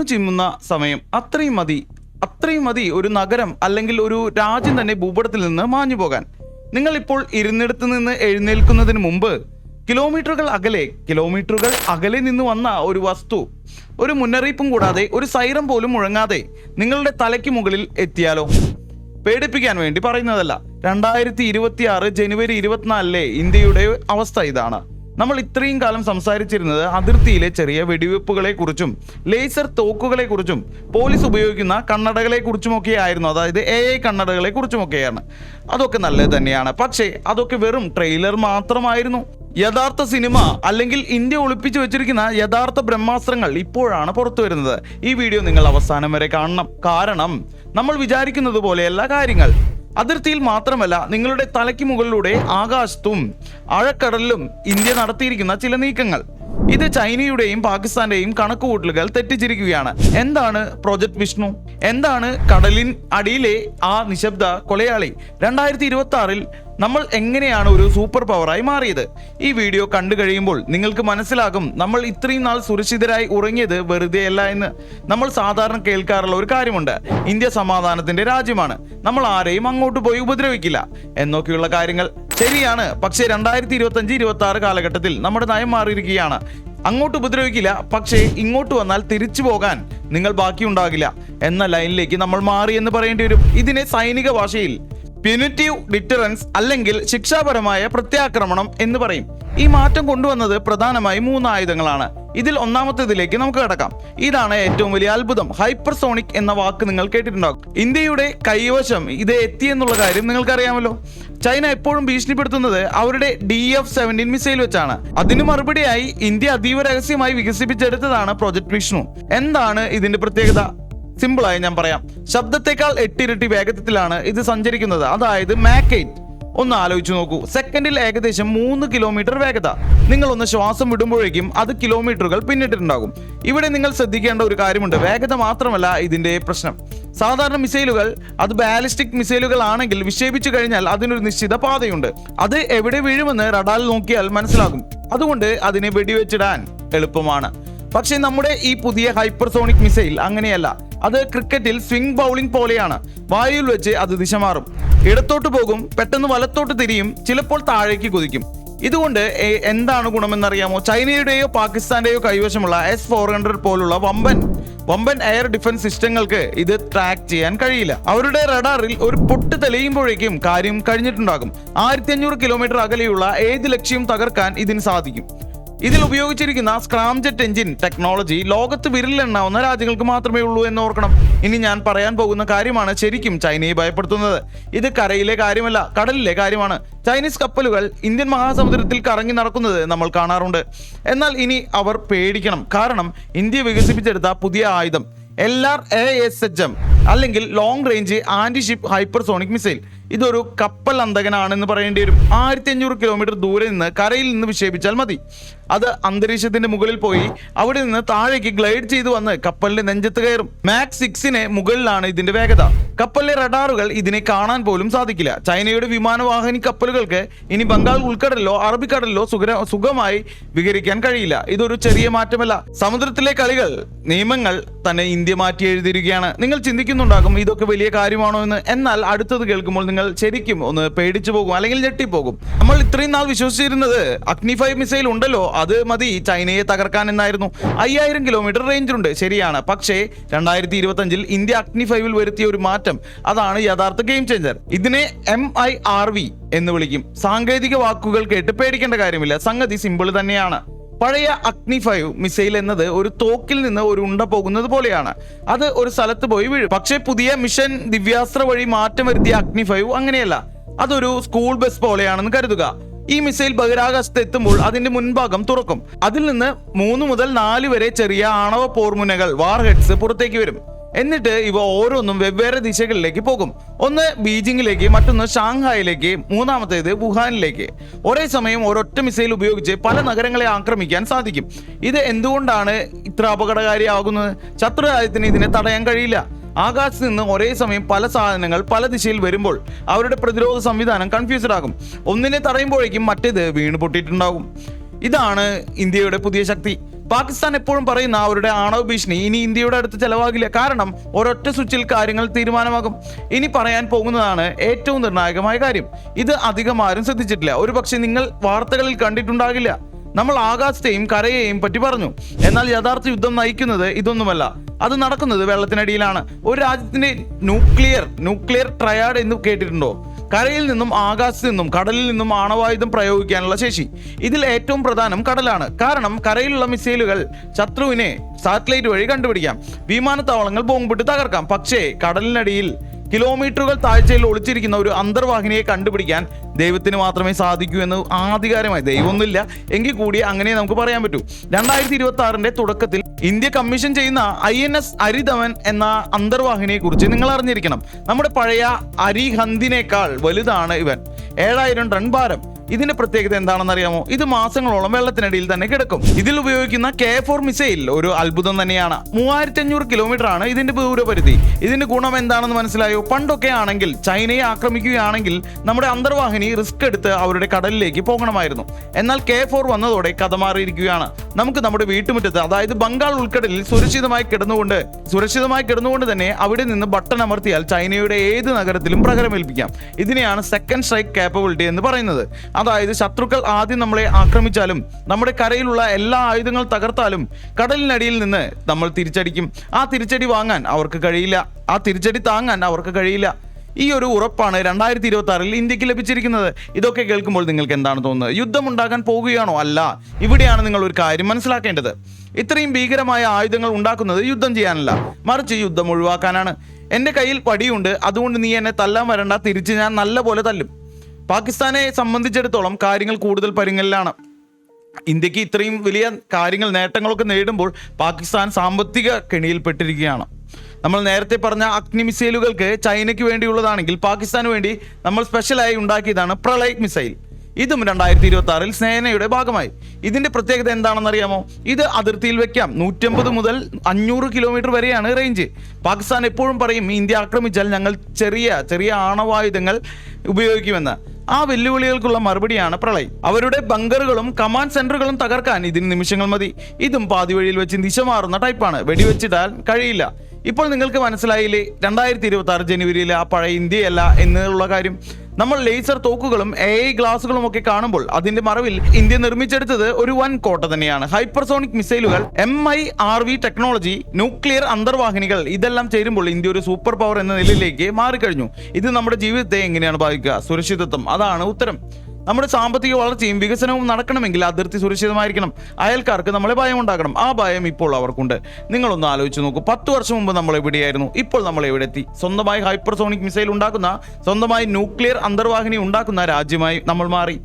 കണ്ണു ചിമ്മുന്ന സമയം അത്രയും മതി അത്രയും മതി ഒരു നഗരം അല്ലെങ്കിൽ ഒരു രാജ്യം തന്നെ ഭൂപടത്തിൽ നിന്ന് മാഞ്ഞു പോകാൻ. നിങ്ങൾ ഇപ്പോൾ ഇരുന്നിടത്ത് നിന്ന് എഴുന്നേൽക്കുന്നതിന് മുമ്പ് കിലോമീറ്ററുകൾ അകലെ കിലോമീറ്ററുകൾ അകലെ നിന്ന് വന്ന ഒരു വസ്തു ഒരു മുന്നറിയിപ്പും കൂടാതെ ഒരു സൈറം പോലും മുഴങ്ങാതെ നിങ്ങളുടെ തലയ്ക്ക് മുകളിൽ എത്തിയാലോ? പേടിപ്പിക്കാൻ വേണ്ടി പറയുന്നതല്ല. രണ്ടായിരത്തി ഇരുപത്തി ആറ് ജനുവരി ഇരുപത്തിനാലിലെ ഇന്ത്യയുടെ അവസ്ഥ ഇതാണ്. നമ്മൾ ഇത്രയും കാലം സംസാരിച്ചിരുന്നത് അതിർത്തിയിലെ ചെറിയ വെടിവെപ്പുകളെ കുറിച്ചും ലേസർ തോക്കുകളെ കുറിച്ചും പോലീസ് ഉപയോഗിക്കുന്ന കണ്ണടകളെ കുറിച്ചുമൊക്കെ ആയിരുന്നു. അതായത് എ ഐ കണ്ണടകളെ കുറിച്ചുമൊക്കെയാണ് അതൊക്കെ നല്ലത് തന്നെയാണ്. പക്ഷേ അതൊക്കെ വെറും ട്രെയിലർ മാത്രമായിരുന്നു. യഥാർത്ഥ സിനിമ അല്ലെങ്കിൽ ഇന്ത്യ ഒളിപ്പിച്ചു വെച്ചിരിക്കുന്ന യഥാർത്ഥ ബ്രഹ്മാസ്ത്രങ്ങൾ ഇപ്പോഴാണ് പുറത്തു വരുന്നത്. ഈ വീഡിയോ നിങ്ങൾ അവസാനം വരെ കാണണം. കാരണം നമ്മൾ വിചാരിക്കുന്നത് പോലെയല്ല കാര്യങ്ങൾ അതിർത്തിയിൽ മാത്രമല്ല നിങ്ങളുടെ തലയ്ക്ക് മുകളിലൂടെ ആകാശത്തും ആഴക്കടലിലും ഇന്ത്യ നടത്തിയിരിക്കുന്ന ചില നീക്കങ്ങൾ. ഇത് ചൈനയുടെയും പാകിസ്ഥാന്റെയും കണക്കുകൂട്ടലുകൾ തെറ്റിച്ചിരിക്കുകയാണ്. എന്താണ് പ്രോജക്ട് വിഷ്ണു? എന്താണ് കടലിൻ അടിയിലെ ആ നിശബ്ദ കൊലയാളി? രണ്ടായിരത്തി ഇരുപത്തി ആറിൽ നമ്മൾ എങ്ങനെയാണ് ഒരു സൂപ്പർ പവറായി മാറിയത്? ഈ വീഡിയോ കണ്ടു കഴിയുമ്പോൾ നിങ്ങൾക്ക് മനസ്സിലാകും നമ്മൾ ഇത്രയും നാൾ സുരക്ഷിതരായി ഉറങ്ങിയത് വെറുതെ അല്ല എന്ന്. നമ്മൾ സാധാരണ കേൾക്കാറുള്ള ഒരു കാര്യമുണ്ട്. ഇന്ത്യ സമാധാനത്തിന്റെ രാജ്യമാണ്. നമ്മൾ ആരെയും അങ്ങോട്ട് പോയി ഉപദ്രവിക്കില്ല. എന്നൊക്കെയുള്ള കാര്യങ്ങൾ. ശരിയാണ്. പക്ഷേ രണ്ടായിരത്തി ഇരുപത്തി അഞ്ച് ഇരുപത്തി ആറ് കാലഘട്ടത്തിൽ നമ്മുടെ നയം മാറിയിരിക്കുകയാണ്. അങ്ങോട്ട് ഉപദ്രവിക്കില്ല. പക്ഷേ ഇങ്ങോട്ട് വന്നാൽ തിരിച്ചു പോകാൻ നിങ്ങൾ ബാക്കിയുണ്ടാകില്ല. എന്ന ലൈനിലേക്ക് നമ്മൾ മാറി എന്ന് പറയേണ്ടി വരും. ഇതിനെ സൈനിക ഭാഷയിൽ പ്യൂനിറ്റീവ് ഡിറ്ററൻസ് അല്ലെങ്കിൽ ശിക്ഷാപരമായ പ്രത്യാക്രമണം എന്ന് പറയും. ഈ മാറ്റം കൊണ്ടുവന്നത് പ്രധാനമായും മൂന്ന് ആയുധങ്ങളാണ് ഇതിൽ ഒന്നാമത്തേതിലേക്ക് നമുക്ക് കടക്കാം. ഇതാണ് ഏറ്റവും വലിയ അത്ഭുതം. ഹൈപ്പർസോണിക് എന്ന വാക്ക് നിങ്ങൾ കേട്ടിട്ടുണ്ടാകും. ഇന്ത്യയുടെ കൈവശം ഇത് എത്തിയെന്നുള്ള കാര്യം നിങ്ങൾക്കറിയാമല്ലോ. ചൈന എപ്പോഴും ഭീഷണിപ്പെടുത്തുന്നത് അവരുടെ ഡി എഫ് സെവന്റീൻ മിസൈൽ വെച്ചാണ്. അതിന് മറുപടിയായി ഇന്ത്യ അതീവ രഹസ്യമായി വികസിപ്പിച്ചെടുത്തതാണ് പ്രൊജക്ട് വിഷ്ണു എന്താണ് ഇതിന്റെ പ്രത്യേകത? സിമ്പിളായി ഞാൻ പറയാം. ശബ്ദത്തെക്കാൾ എട്ടിരട്ടി വേഗത്തിലാണ് ഇത് സഞ്ചരിക്കുന്നത്. അതായത് മാക്കേറ്റ് ഒന്ന് ആലോചിച്ചു നോക്കൂ. സെക്കൻഡിൽ ഏകദേശം മൂന്ന് കിലോമീറ്റർ വേഗത. നിങ്ങൾ ഒന്ന് ശ്വാസം വിടുമ്പോഴേക്കും അത് കിലോമീറ്ററുകൾ പിന്നിട്ടിട്ടുണ്ടാകും. ഇവിടെ നിങ്ങൾ ശ്രദ്ധിക്കേണ്ട ഒരു കാര്യമുണ്ട്. വേഗത മാത്രമല്ല ഇതിന്റെ പ്രശ്നം. സാധാരണ മിസൈലുകൾ അത് ബാലിസ്റ്റിക് മിസൈലുകൾ ആണെങ്കിൽ വിക്ഷേപിച്ചു കഴിഞ്ഞാൽ അതിനൊരു നിശ്ചിത പാതയുണ്ട്. അത് എവിടെ വീഴുമെന്ന് റഡാറിൽ നോക്കിയാൽ മനസ്സിലാകും. അതുകൊണ്ട് അതിനെ വെടിവെച്ചിടാൻ എളുപ്പമാണ്. പക്ഷേ നമ്മുടെ ഈ പുതിയ ഹൈപ്പർസോണിക് മിസൈൽ അങ്ങനെയല്ല. അത് ക്രിക്കറ്റിൽ സ്വിംഗ് ബൗളിംഗ് പോലെയാണ്. വായുവിൽ വെച്ച് അത് ദിശ മാറും. ഇടത്തോട്ട് പോകും പെട്ടെന്ന് വലത്തോട്ട് തിരിയും ചിലപ്പോൾ താഴേക്ക് കുതിക്കും. ഇതുകൊണ്ട് എന്താണ് ഗുണമെന്നറിയാമോ? ചൈനയുടെയോ പാകിസ്ഥാന്റെയോ കൈവശമുള്ള എസ് ഫോർ ഹൺഡ്രഡ് പോലുള്ള വമ്പൻ വമ്പൻ എയർ ഡിഫൻസ് സിസ്റ്റങ്ങൾക്ക് ഇത് ട്രാക്ക് ചെയ്യാൻ കഴിയില്ല. അവരുടെ റഡാറിൽ ഒരു പൊട്ട് തെളിയുമ്പോഴേക്കും കാര്യം കഴിഞ്ഞിട്ടുണ്ടാകും. ആയിരത്തി അഞ്ഞൂറ് കിലോമീറ്റർ അകലെയുള്ള ഏത് ലക്ഷ്യവും തകർക്കാൻ ഇതിന് സാധിക്കും? ഇതിൽ ഉപയോഗിച്ചിരിക്കുന്ന സ്ക്രാംജെറ്റ് എഞ്ചിൻ ടെക്നോളജി ലോകത്ത് വിരലിലെണ്ണാവുന്ന രാജ്യങ്ങൾക്ക് മാത്രമേ ഉള്ളൂ എന്ന് ഓർക്കണം. ഇനി ഞാൻ പറയാൻ പോകുന്ന കാര്യമാണ് ശരിക്കും ചൈനയെ ഭയപ്പെടുത്തുന്നത്. ഇത് കരയിലെ കാര്യമല്ല കടലിലെ കാര്യമാണ്. ചൈനീസ് കപ്പലുകൾ ഇന്ത്യൻ മഹാസമുദ്രത്തിൽ കറങ്ങി നടക്കുന്നത് നമ്മൾ കാണാറുണ്ട്. എന്നാൽ ഇനി അവർ പേടിക്കണം. കാരണം ഇന്ത്യ വികസിപ്പിച്ചെടുത്ത പുതിയ ആയുധം L R A S H M അല്ലെങ്കിൽ long range anti ship hypersonic missile ഇതൊരു കപ്പൽ അന്തകനാണെന്ന് പറയേണ്ടി വരും. ആയിരത്തി അഞ്ഞൂറ് കിലോമീറ്റർ ദൂരെ നിന്ന് കരയിൽ നിന്ന് വിക്ഷേപിച്ചാൽ മതി. അത് അന്തരീക്ഷത്തിന്റെ മുകളിൽ പോയി. അവിടെ നിന്ന് താഴേക്ക് ഗ്ലൈഡ് ചെയ്ത് വന്ന് കപ്പലിന്റെ നെഞ്ചത്ത് കയറും. മാക്സ് സിക്സിന് മുകളിലാണ് ഇതിന്റെ വേഗത. കപ്പലിലെ റഡാറുകൾ ഇതിനെ കാണാൻ പോലും സാധിക്കില്ല. ചൈനയുടെ വിമാനവാഹിനി കപ്പലുകൾക്ക് ഇനി ബംഗാൾ ഉൾക്കടലിലോ അറബിക്കടലിലോ സുഖമായി വിഹരിക്കാൻ കഴിയില്ല. ഇതൊരു ചെറിയ മാറ്റമല്ല. സമുദ്രത്തിലെ കളികൾ നിയമങ്ങൾ തന്നെ ഇന്ത്യ മാറ്റി എഴുതിയിരിക്കുകയാണ്. നിങ്ങൾ ചിന്തിക്കുന്നുണ്ടാകും ഇതൊക്കെ വലിയ കാര്യമാണോ എന്ന്. എന്നാൽ അടുത്തത് കേൾക്കുമ്പോൾ നിങ്ങൾ ശരിക്കും ഒന്ന് പേടിച്ചു പോകും അല്ലെങ്കിൽ ഞെട്ടിപ്പോകും. നമ്മൾ ഇത്രയും നാൾ വിശ്വസിച്ചിരുന്നത് അഗ്നി മിസൈൽ ഉണ്ടല്ലോ അത് മതി ചൈനയെ തകർക്കാൻ എന്നായിരുന്നു. അയ്യായിരം കിലോമീറ്റർ റേഞ്ചിലുണ്ട് ശരിയാണ്. പക്ഷേ രണ്ടായിരത്തി ഇരുപത്തി അഞ്ചിൽ ഇന്ത്യ അഗ്നി ഫൈവിൽ വരുത്തിയ ഒരു മാറ്റം അതാണ് യഥാർത്ഥ ഗെയിം ചേഞ്ചർ. ഇതിനെ എം ഐ ആർ വി എന്ന് വിളിക്കും. സാങ്കേതിക വാക്കുകൾ കേട്ട് പേടിക്കേണ്ട കാര്യമില്ല. സംഗതി സിമ്പിൾ തന്നെയാണ്. പഴയ അഗ്നി ഫൈവ് മിസൈൽ എന്നത് ഒരു തോക്കിൽ നിന്ന് ഒരു ഉണ്ട പോകുന്നത് പോലെയാണ്. അത് ഒരു സ്ഥലത്ത് പോയി വീഴും. പക്ഷേ പുതിയ മിഷൻ ദിവ്യാസ്ത്ര വഴി മാറ്റം വരുത്തിയ അഗ്നി ഫൈവ് അങ്ങനെയല്ല. അതൊരു സ്കൂൾ ബസ് പോലെയാണെന്ന് കരുതുക. ഈ മിസൈൽ ബഹിരാകാശത്ത് എത്തുമ്പോൾ അതിന്റെ മുൻഭാഗം തുറക്കും. അതിൽ നിന്ന് മൂന്ന് മുതൽ നാല് വരെ ചെറിയ ആണവ പോർമുനകൾ വാർഹെഡ്സ് പുറത്തേക്ക് വരും. എന്നിട്ട് ഇവ ഓരോന്നും വെവ്വേറെ ദിശകളിലേക്ക് പോകും. ഒന്ന് ബീജിംഗിലേക്ക് മറ്റൊന്ന് ഷാങ്ഹായിലേക്ക് മൂന്നാമത്തേത് വുഹാനിലേക്ക്. ഒരേ സമയം ഒരൊറ്റ മിസൈൽ ഉപയോഗിച്ച് പല നഗരങ്ങളെ ആക്രമിക്കാൻ സാധിക്കും. ഇത് എന്തുകൊണ്ടാണ് ഇത്ര അപകടകാരിയാകുന്നത്? ശത്രുരാജ്യത്തിന് ഇതിനെ തടയാൻ കഴിയില്ല. ആകാശത്ത് നിന്ന് ഒരേ സമയം പല സാധനങ്ങൾ പല ദിശയിൽ വരുമ്പോൾ അവരുടെ പ്രതിരോധ സംവിധാനം കൺഫ്യൂസ്ഡ് ആകും. ഒന്നിനെ തടയുമ്പോഴേക്കും മറ്റേത് വീണ് പൊട്ടിയിട്ടുണ്ടാകും ഇതാണ് ഇന്ത്യയുടെ പുതിയ ശക്തി. പാകിസ്ഥാൻ എപ്പോഴും പറയുന്ന അവരുടെ ആണവ ഭീഷണി ഇനി ഇന്ത്യയുടെ അടുത്ത് ചെലവാകില്ല. കാരണം ഒരൊറ്റ സ്വിച്ചിൽ കാര്യങ്ങൾ തീരുമാനമാകും. ഇനി പറയാൻ പോകുന്നതാണ് ഏറ്റവും നിർണായകമായ കാര്യം. ഇത് അധികം ആരും ശ്രദ്ധിച്ചിട്ടില്ല. ഒരു നിങ്ങൾ വാർത്തകളിൽ കണ്ടിട്ടുണ്ടാകില്ല. നമ്മൾ ആകാശത്തെയും കരയെയും പറ്റി പറഞ്ഞു. എന്നാൽ യഥാർത്ഥ യുദ്ധം നയിക്കുന്നത് ഇതൊന്നുമല്ല. അത് നടക്കുന്നത് വെള്ളത്തിനടിയിലാണ്. ഒരു രാജ്യത്തിന്റെ ന്യൂക്ലിയർ ന്യൂക്ലിയർ ട്രയാഡ് എന്ന് കേട്ടിട്ടുണ്ടോ? കരയിൽ നിന്നും ആകാശത്തു നിന്നും കടലിൽ നിന്നും ആണവായുധം പ്രയോഗിക്കാനുള്ള ശേഷി. ഇതിൽ ഏറ്റവും പ്രധാനം കടലാണ്. കാരണം കരയിലുള്ള മിസൈലുകൾ ശത്രുവിനെ സാറ്റലൈറ്റ് വഴി കണ്ടുപിടിക്കാം. വിമാനത്താവളങ്ങൾ ബോംബിട്ട് തകർക്കാം. പക്ഷേ കടലിനടിയിൽ കിലോമീറ്ററുകൾ താഴ്ചയിൽ ഒളിച്ചിരിക്കുന്ന ഒരു അന്തർവാഹിനിയെ കണ്ടുപിടിക്കാൻ ദൈവത്തിന് മാത്രമേ സാധിക്കൂ എന്ന് ആധികാരമായി ദൈവമൊന്നുമില്ല. എങ്കിൽ കൂടി അങ്ങനെ നമുക്ക് പറയാൻ പറ്റൂ. രണ്ടായിരത്തി ഇരുപത്തി ആറിന്റെ തുടക്കത്തിൽ ഇന്ത്യ കമ്മീഷൻ ചെയ്യുന്ന ഐ എൻ എസ് അരിധവൻ എന്ന അന്തർവാഹിനിയെ കുറിച്ച് നിങ്ങൾ അറിഞ്ഞിരിക്കണം. നമ്മുടെ പഴയ അരിഹന്തിനേക്കാൾ വലുതാണ് ഇവൻ. ഏഴായിരം ടൺ ഭാരം. ഇതിന്റെ പ്രത്യേകത എന്താണെന്ന് അറിയാമോ? ഇത് മാസങ്ങളോളം വെള്ളത്തിനടിയിൽ തന്നെ കിടക്കും. ഇതിൽ ഉപയോഗിക്കുന്ന കെ ഫോർ മിസൈൽ ഒരു അത്ഭുതം തന്നെയാണ്. മൂവായിരത്തി അഞ്ഞൂറ് കിലോമീറ്റർ ആണ് ഇതിന്റെ ദൂരപരിധി. ഇതിന്റെ ഗുണം എന്താണെന്ന് മനസ്സിലായോ? പണ്ടൊക്കെ ആണെങ്കിൽ ചൈനയെ ആക്രമിക്കുകയാണെങ്കിൽ നമ്മുടെ അന്തർവാഹിനി റിസ്ക് എടുത്ത് അവരുടെ കടലിലേക്ക് പോകണമായിരുന്നു. എന്നാൽ കെ ഫോർ വന്നതോടെ കഥ മാറിയിരിക്കുകയാണ്. നമുക്ക് നമ്മുടെ വീട്ടുമുറ്റത്ത് അതായത് ബംഗാൾ ഉൾക്കടലിൽ സുരക്ഷിതമായി കിടന്നുകൊണ്ട് സുരക്ഷിതമായി കിടന്നുകൊണ്ട് തന്നെ അവിടെ നിന്ന് ബട്ടൺ അമർത്തിയാൽ ചൈനയുടെ ഏത് നഗരത്തിലും പ്രകരമേൽപ്പിക്കാം ഇതിനെയാണ് സെക്കൻഡ് സ്ട്രൈക്ക് കാപ്പബിലിറ്റി എന്ന് പറയുന്നത്. അതായത് ശത്രുക്കൾ ആദ്യം നമ്മളെ ആക്രമിച്ചാലും നമ്മുടെ കരയിലുള്ള എല്ലാ ആയുധങ്ങൾ തകർത്താലും കടലിനടിയിൽ നിന്ന് നമ്മൾ തിരിച്ചടിക്കും. ആ തിരിച്ചടി വാങ്ങാൻ അവർക്ക് കഴിയില്ല. ആ തിരിച്ചടി താങ്ങാൻ അവർക്ക് കഴിയില്ല. ഈ ഒരു ഉറപ്പാണ് രണ്ടായിരത്തി ഇരുപത്തി ആറിൽ ഇന്ത്യയ്ക്ക് ലഭിച്ചിരിക്കുന്നത്. ഇതൊക്കെ കേൾക്കുമ്പോൾ നിങ്ങൾക്ക് എന്താണ് തോന്നുന്നത്? യുദ്ധം ഉണ്ടാകാൻ പോകുകയാണോ അല്ല. ഇവിടെയാണ് നിങ്ങൾ ഒരു കാര്യം മനസ്സിലാക്കേണ്ടത്. ഇത്രയും ഭീകരമായ ആയുധങ്ങൾ ഉണ്ടാക്കുന്നത് യുദ്ധം ചെയ്യാനല്ല. മറിച്ച് യുദ്ധം ഒഴിവാക്കാനാണ്. എന്റെ കയ്യിൽ പടിയുണ്ട്. അതുകൊണ്ട് നീ എന്നെ തല്ലാൻ വരണ്ട. തിരിച്ച് ഞാൻ നല്ല പോലെ തല്ലും. പാകിസ്ഥാനെ സംബന്ധിച്ചിടത്തോളം കാര്യങ്ങൾ കൂടുതൽ പരുങ്ങലിലാണ്. ഇന്ത്യയ്ക്ക് ഇത്രയും വലിയ കാര്യങ്ങൾ നേട്ടങ്ങളൊക്കെ നേടുമ്പോൾ പാകിസ്ഥാൻ സാമ്പത്തിക കെണിയിൽപ്പെട്ടിരിക്കുകയാണ്. നമ്മൾ നേരത്തെ പറഞ്ഞ അഗ്നി മിസൈലുകൾക്ക് ചൈനയ്ക്ക് വേണ്ടിയുള്ളതാണെങ്കിൽ പാകിസ്ഥാന് വേണ്ടി നമ്മൾ സ്പെഷ്യലായി ഉണ്ടാക്കിയതാണ് പ്രളയ് മിസൈൽ. ഇതും രണ്ടായിരത്തി ഇരുപത്തി ആറിൽ സേനയുടെ ഭാഗമായി. ഇതിന്റെ പ്രത്യേകത എന്താണെന്നറിയാമോ? ഇത് അതിർത്തിയിൽ വെക്കാം. നൂറ്റമ്പത് മുതൽ അഞ്ഞൂറ് കിലോമീറ്റർ വരെയാണ് റേഞ്ച്. പാകിസ്ഥാൻ എപ്പോഴും പറയും ഇന്ത്യ ആക്രമിച്ചാൽ ഞങ്ങൾ ചെറിയ ചെറിയ ആണവായുധങ്ങൾ ഉപയോഗിക്കുമെന്ന്. ആ വെല്ലുവിളികൾക്കുള്ള മറുപടിയാണ് പ്രളയം. അവരുടെ ബങ്കറുകളും കമാൻഡ് സെന്ററുകളും തകർക്കാൻ ഇതിന് നിമിഷങ്ങൾ മതി. ഇതും പാതി വഴിയിൽ വെച്ച് ദിശ മാറുന്ന ടൈപ്പാണ്. വെടിവെച്ചിടാൻ കഴിയില്ല. ഇപ്പോൾ നിങ്ങൾക്ക് മനസ്സിലായില്ലേ രണ്ടായിരത്തി ഇരുപത്തി ആറ് ജനുവരിയിൽ ആ പഴയ ഇന്ത്യയല്ല എന്നുള്ള കാര്യം. നമ്മൾ ലേസർ തോക്കുകളും എ ഐ ഗ്ലാസുകളും ഒക്കെ കാണുമ്പോൾ അതിന്റെ മറവിൽ ഇന്ത്യ നിർമ്മിച്ചെടുത്തത് ഒരു വൻ കോട്ട തന്നെയാണ്. ഹൈപ്പർസോണിക് മിസൈലുകൾ M I R V technology nuclear അന്തർവാഹിനികൾ ഇതെല്ലാം ചേരുമ്പോൾ ഇന്ത്യ ഒരു സൂപ്പർ പവർ എന്ന നിലയിലേക്ക് മാറിക്കഴിഞ്ഞു. ഇത് നമ്മുടെ ജീവിതത്തെ എങ്ങനെയാണ് ബാധിക്കുക? സുരക്ഷിതത്വം. അതാണ് ഉത്തരം. നമ്മുടെ സാമ്പത്തിക വളർച്ചയും വികസനവും നടക്കണമെങ്കിൽ അതിർത്തി സുരക്ഷിതമായിരിക്കണം. അയൽക്കാർക്ക് നമ്മളെ ഭയം ഉണ്ടാക്കണം ആ ഭയം ഇപ്പോൾ അവർക്കുണ്ട്. നിങ്ങളൊന്ന് ആലോചിച്ച് നോക്കൂ. പത്ത് വർഷം മുമ്പ് നമ്മൾ എവിടെയായിരുന്നു? ഇപ്പോൾ നമ്മൾ എവിടെ എത്തി സ്വന്തമായി ഹൈപ്പർസോണിക് മിസൈൽ ഉണ്ടാക്കുന്ന സ്വന്തമായി ന്യൂക്ലിയർ അന്തർവാഹിനി ഉണ്ടാക്കുന്ന രാജ്യമായി നമ്മൾ മാറി.